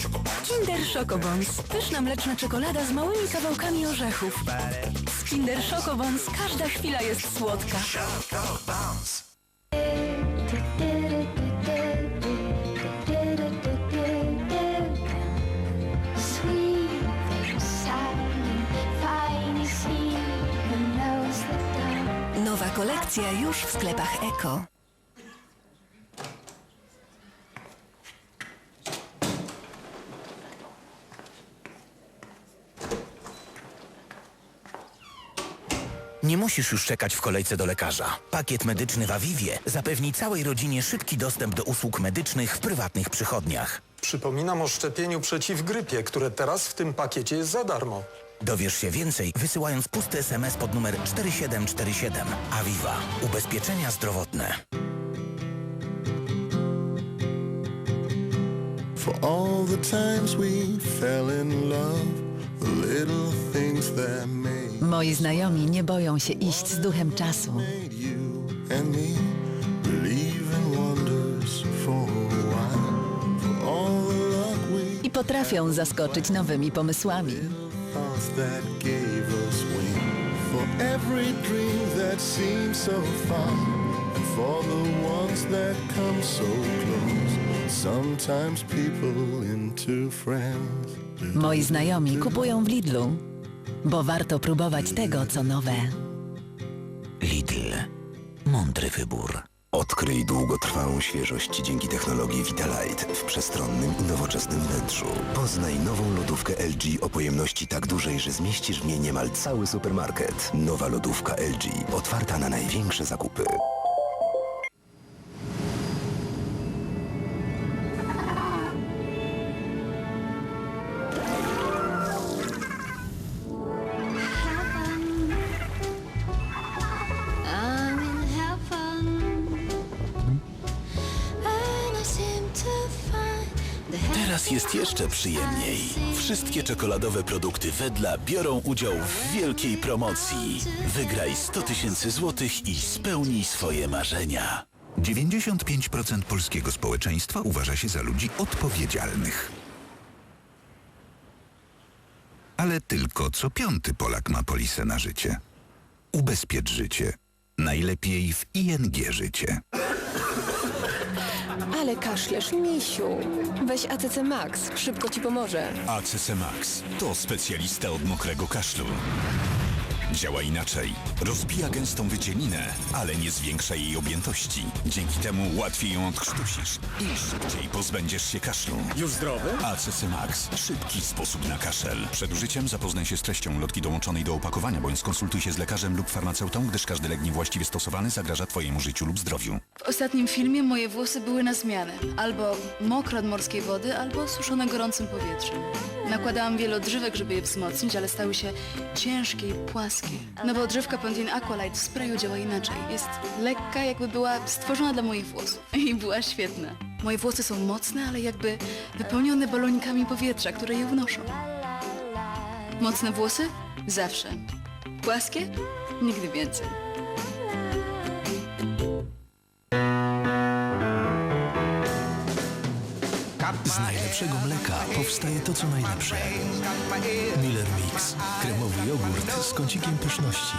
Kinder Schokobons. Pyszna mleczna czekolada z małymi kawałkami orzechów. Z Kinder Schokobons każda chwila jest słodka. Nowa kolekcja już w sklepach Eko. Nie musisz już czekać w kolejce do lekarza. Pakiet medyczny w Aviwie zapewni całej rodzinie szybki dostęp do usług medycznych w prywatnych przychodniach. Przypominam o szczepieniu przeciw grypie, które teraz w tym pakiecie jest za darmo. Dowiesz się więcej wysyłając pusty SMS pod numer 4747. Aviva. Ubezpieczenia zdrowotne. For all the times we fell in love, Moi znajomi nie boją się iść z duchem czasu. I potrafią zaskoczyć nowymi pomysłami. Sometimes people into friends. Moi znajomi kupują w Lidlu, bo warto próbować tego, co nowe. Lidl. Mądry wybór. Odkryj długotrwałą świeżość dzięki technologii Vitalite w przestronnym i nowoczesnym wnętrzu. Poznaj nową lodówkę LG o pojemności tak dużej, że zmieścisz w niej niemal cały supermarket. Nowa lodówka LG, otwarta na największe zakupy. Jest jeszcze przyjemniej. Wszystkie czekoladowe produkty Wedla biorą udział w wielkiej promocji. Wygraj 100 tysięcy złotych i spełnij swoje marzenia. 95% polskiego społeczeństwa uważa się za ludzi odpowiedzialnych. Ale tylko co piąty Polak ma polisę na życie. Ubezpiecz życie. Najlepiej w ING Życie. Ale kaszlesz, misiu. Weź ACC Max, szybko ci pomoże. ACC Max to specjalista od mokrego kaszlu. Działa inaczej. Rozbija gęstą wycielinę, ale nie zwiększa jej objętości. Dzięki temu łatwiej ją odkrztusisz i szybciej pozbędziesz się kaszlu. Już zdrowy? ACC Max. Szybki sposób na kaszel. Przed użyciem zapoznaj się z treścią lotki dołączonej do opakowania, bądź skonsultuj się z lekarzem lub farmaceutą, gdyż każdy lek niewłaściwie stosowany zagraża Twojemu życiu lub zdrowiu. W ostatnim filmie moje włosy były na zmianę. Albo mokre od morskiej wody, albo suszone gorącym powietrzem. Nakładałam wiele odżywek, żeby je wzmocnić, ale stały się ciężkie i płaskie. Nowa odżywka Pantene Aqualight w sprayu działa inaczej. Jest lekka, jakby była stworzona dla moich włosów. I była świetna. Moje włosy są mocne, ale jakby wypełnione balonikami powietrza, które je wnoszą. Mocne włosy? Zawsze. Płaskie? Nigdy więcej. Z najlepszego mleka powstaje to, co najlepsze. Miller Mix. Kremowy jogurt z kącikiem pyszności.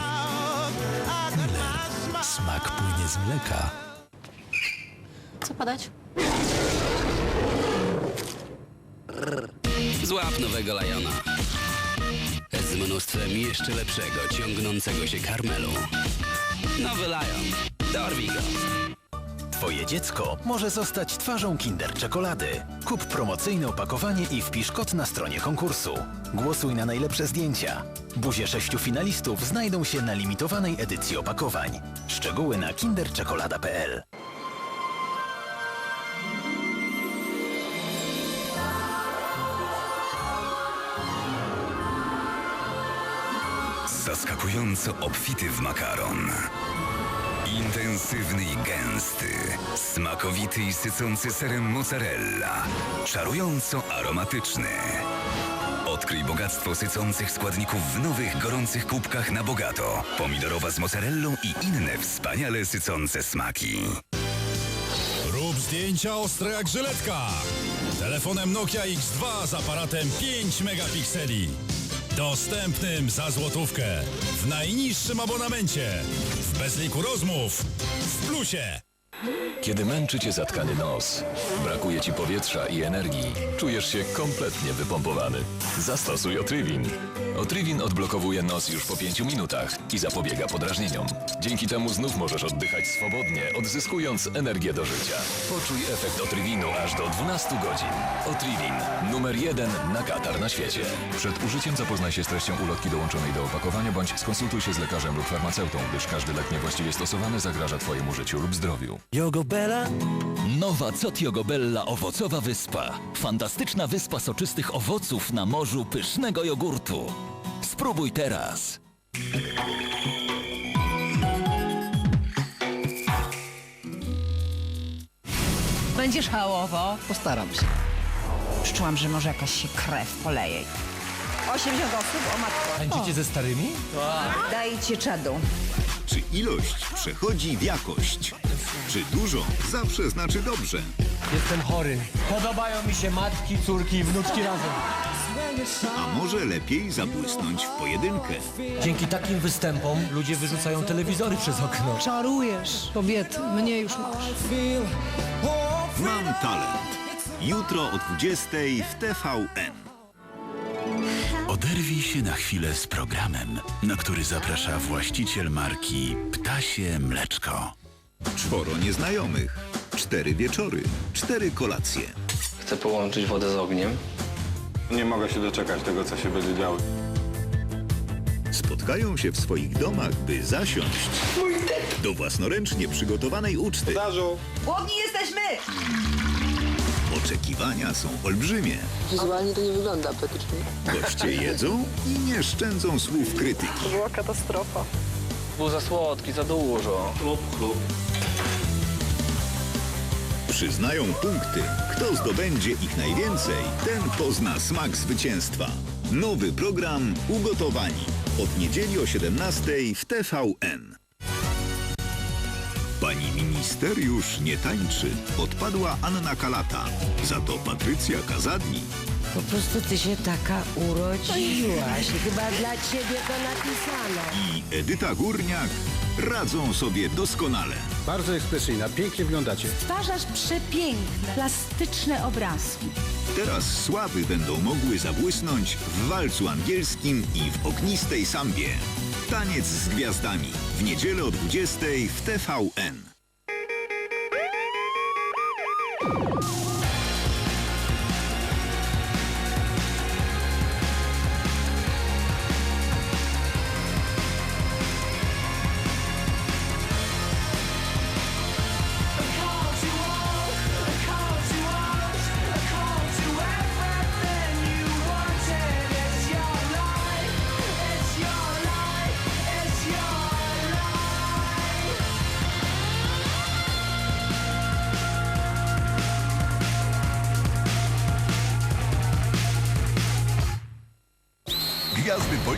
Miller. Smak płynie z mleka. Co padać? Złap nowego Lajona. Z mnóstwem jeszcze lepszego, ciągnącego się karmelu. Nowy Lion. Dorwij go. Twoje dziecko może zostać twarzą Kinder Czekolady. Kup promocyjne opakowanie i wpisz kod na stronie konkursu. Głosuj na najlepsze zdjęcia. Buzie sześciu finalistów znajdą się na limitowanej edycji opakowań. Szczegóły na kinderczekolada.pl Zaskakująco obfity w makaron. Intensywny i gęsty, smakowity i sycący serem mozzarella, czarująco aromatyczny. Odkryj bogactwo sycących składników w nowych, gorących kubkach na bogato. Pomidorowa z mozzarellą i inne wspaniale sycące smaki. Rób zdjęcia ostre jak żyletka. Telefonem Nokia X2 z aparatem 5 megapikseli. Dostępnym za złotówkę. W najniższym abonamencie. W bezliku rozmów. W plusie. Kiedy męczy cię zatkany nos, brakuje ci powietrza i energii, czujesz się kompletnie wypompowany. Zastosuj Otrivin. Otrivin odblokowuje nos już po 5 minutach i zapobiega podrażnieniom. Dzięki temu znów możesz oddychać swobodnie, odzyskując energię do życia. Poczuj efekt Otrivinu aż do 12 godzin. Otrivin. Numer jeden na katar na świecie. Przed użyciem zapoznaj się z treścią ulotki dołączonej do opakowania bądź skonsultuj się z lekarzem lub farmaceutą, gdyż każdy lek niewłaściwie stosowany zagraża Twojemu życiu lub zdrowiu. Jogobella? Nowa Cot Jogobella owocowa wyspa. Fantastyczna wyspa soczystych owoców na morzu pysznego jogurtu. Spróbuj teraz. Będziesz hałowo? Postaram się. Szczułam, że może jakaś się krew poleje. 80 osób, o matko. Tańczycie ze starymi? Dajcie czadu. Ilość przechodzi w jakość? Czy dużo zawsze znaczy dobrze? Jestem chory. Podobają mi się matki, córki i wnuczki razem. A może lepiej zabłysnąć w pojedynkę? Dzięki takim występom ludzie wyrzucają telewizory przez okno. Czarujesz. Kobiety, mnie już masz. Mam talent. Jutro o 20 w TVN. Oderwij się na chwilę z programem, na który zaprasza właściciel marki Ptasie Mleczko. Czworo nieznajomych. Cztery wieczory. Cztery kolacje. Chcę połączyć wodę z ogniem. Nie mogę się doczekać tego, co się będzie działo. Spotkają się w swoich domach, by zasiąść do własnoręcznie przygotowanej uczty. Głodni jesteśmy! Oczekiwania są olbrzymie. Wizualnie to nie wygląda apetycznie. Goście jedzą i nie szczędzą słów krytyki. To była katastrofa. Był za słodki, za dużo. Chlup, chlup. Przyznają punkty. Kto zdobędzie ich najwięcej, ten pozna smak zwycięstwa. Nowy program Ugotowani. Od niedzieli o 17 w TVN. Pani minister już nie tańczy. Odpadła Anna Kalata. Za to Patrycja Kazadni Po prostu ty się taka urodziłaś. Chyba dla ciebie to napisano. i Edyta Górniak radzą sobie doskonale. Bardzo ekspresyjna, pięknie wyglądacie. Stwarzasz przepiękne, plastyczne obrazki. Teraz sławy będą mogły zabłysnąć w walcu angielskim i w ognistej sambie. Taniec z gwiazdami. W niedzielę o 20 w TVN.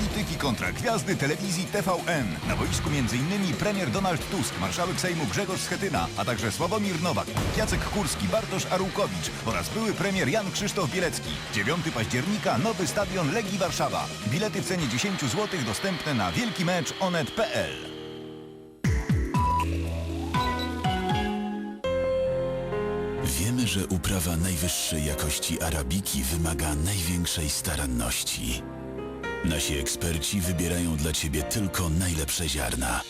Polityki kontra gwiazdy telewizji TVN. Na boisku m.in. premier Donald Tusk, marszałek Sejmu Grzegorz Schetyna, a także Sławomir Nowak, Jacek Kurski, Bartosz Arłukowicz oraz były premier Jan Krzysztof Bielecki. 9 października nowy stadion Legii Warszawa. Bilety w cenie 10 zł dostępne na wielki mecz onet.pl. Wiemy, że uprawa najwyższej jakości arabiki wymaga największej staranności. Nasi eksperci wybierają dla Ciebie tylko najlepsze ziarna.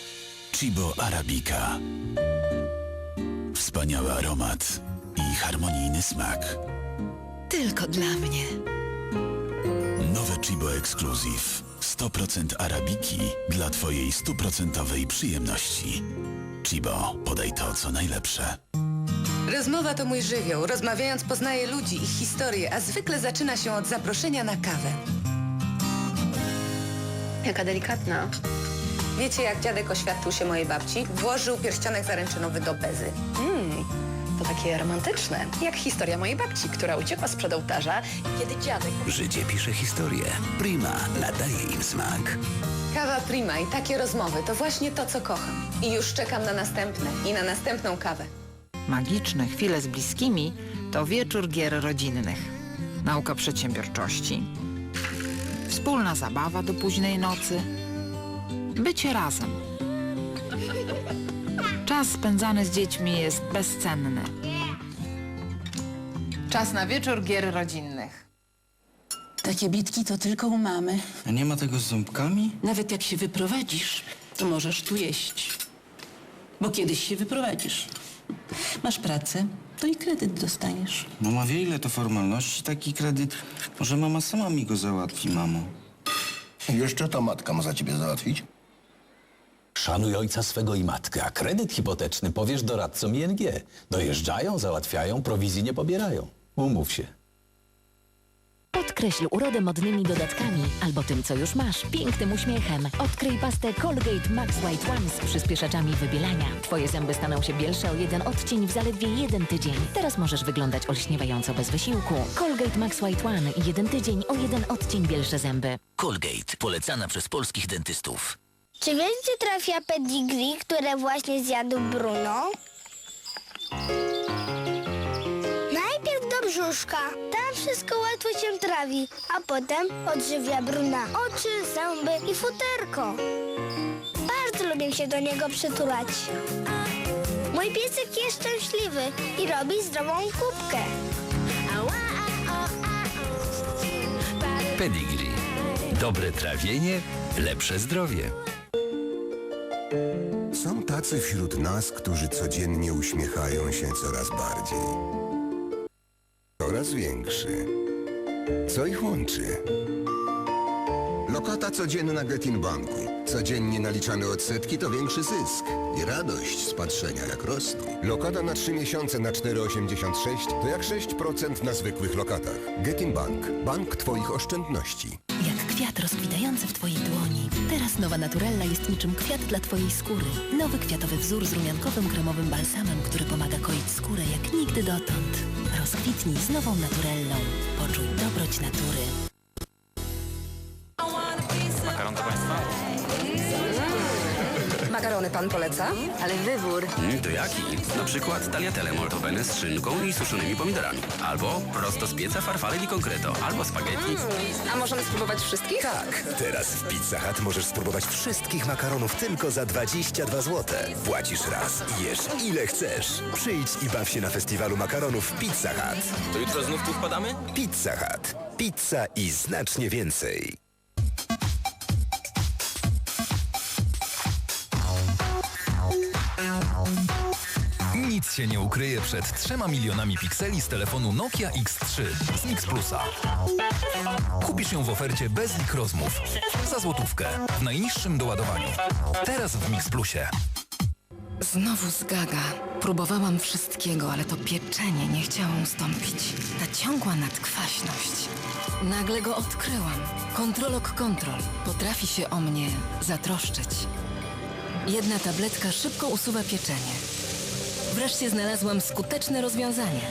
Chibo Arabica. Wspaniały aromat i harmonijny smak. Tylko dla mnie. Nowe Chibo Exclusive. 100% arabiki dla Twojej stuprocentowej przyjemności. Chibo, podaj to, co najlepsze. Rozmowa to mój żywioł. Rozmawiając poznaję ludzi, ich historię, a zwykle zaczyna się od zaproszenia na kawę. Jaka delikatna. Wiecie, jak dziadek oświadczył się mojej babci? Włożył pierścionek zaręczynowy do bezy. Mm, to takie romantyczne. Jak historia mojej babci, która uciekła sprzed ołtarza, kiedy dziadek... Życie pisze historię. Prima nadaje im smak. Kawa prima i takie rozmowy to właśnie to, co kocham. I już czekam na następne i na następną kawę. Magiczne chwile z bliskimi To wieczór gier rodzinnych. Nauka przedsiębiorczości. Wspólna zabawa do późnej nocy. Bycie razem. Czas spędzany z dziećmi jest bezcenny. Czas na wieczór gier rodzinnych. Takie bitki to tylko u mamy. A nie ma tego z ząbkami? Nawet jak się wyprowadzisz, to możesz tu jeść. Bo kiedyś się wyprowadzisz. Masz pracę, to i kredyt dostaniesz. Mama wie, ile to formalności, taki kredyt. Może mama sama mi go załatwi, mamo. Jeszcze to matka ma za ciebie załatwić? Szanuj ojca swego i matkę, a kredyt hipoteczny powiesz doradcom ING. Dojeżdżają, załatwiają, prowizji nie pobierają. Umów się. Podkreśl urodę modnymi dodatkami albo tym, co już masz, pięknym uśmiechem. Odkryj pastę Colgate Max White One z przyspieszaczami wybielania. Twoje zęby staną się bielsze o jeden odcień w zaledwie jeden tydzień. Teraz możesz wyglądać olśniewająco bez wysiłku. Colgate Max White One. Jeden tydzień o jeden odcień bielsze zęby. Colgate, polecana przez polskich dentystów. Czy wiesz, gdzie trafia pedigree, które właśnie zjadł Bruno? Brzuszka. Tam wszystko łatwo się trawi, a potem odżywia Bruna. Oczy, zęby i futerko. Bardzo lubię się do niego przytulać. Mój piesek jest szczęśliwy i robi zdrową kubkę. Pedigree. Dobre trawienie, lepsze zdrowie. Są tacy wśród nas, którzy codziennie uśmiechają się coraz bardziej. Coraz większy. Co ich łączy? Lokata codzienna Getin Banku. Codziennie naliczane odsetki to większy zysk i radość z patrzenia jak rosną. Lokata na 3 miesiące na 4,86 to jak 6% na zwykłych lokatach. Getin Bank. Bank Twoich oszczędności. Jak kwiat rozkwitający w Twojej dłoni. Teraz nowa Naturella jest niczym kwiat dla Twojej skóry. Nowy kwiatowy wzór z rumiankowym kremowym balsamem, który pomaga koić skórę jak nigdy dotąd. Rozkwitnij z nową Naturellą. Poczuj dobroć natury. Makarony pan poleca? Ale wybór. Mm, to jaki? Na przykład tagliatelle moltobene z szynką i suszonymi pomidorami. Albo prosto z pieca farfalle di concreto. Albo spaghetti. A możemy spróbować wszystkich? Tak, teraz w Pizza Hut możesz spróbować wszystkich makaronów tylko za 22 zł. Płacisz raz i jesz ile chcesz. Przyjdź i baw się na festiwalu makaronów w Pizza Hut. To jutro znów tu wpadamy? Pizza Hut. Pizza i znacznie więcej. Nic się nie ukryje przed 3 milionami pikseli z telefonu Nokia X3 z Mix Plusa. Kupisz ją w ofercie bez lik rozmów za złotówkę w najniższym doładowaniu. Teraz w Mix Plusie. Znowu zgaga. Próbowałam wszystkiego, ale to pieczenie nie chciało ustąpić. Ta ciągła nadkwaśność. Nagle go odkryłam. Kontrolok Kontrol potrafi się o mnie zatroszczyć. Jedna tabletka szybko usuwa pieczenie. Wreszcie znalazłam skuteczne rozwiązanie.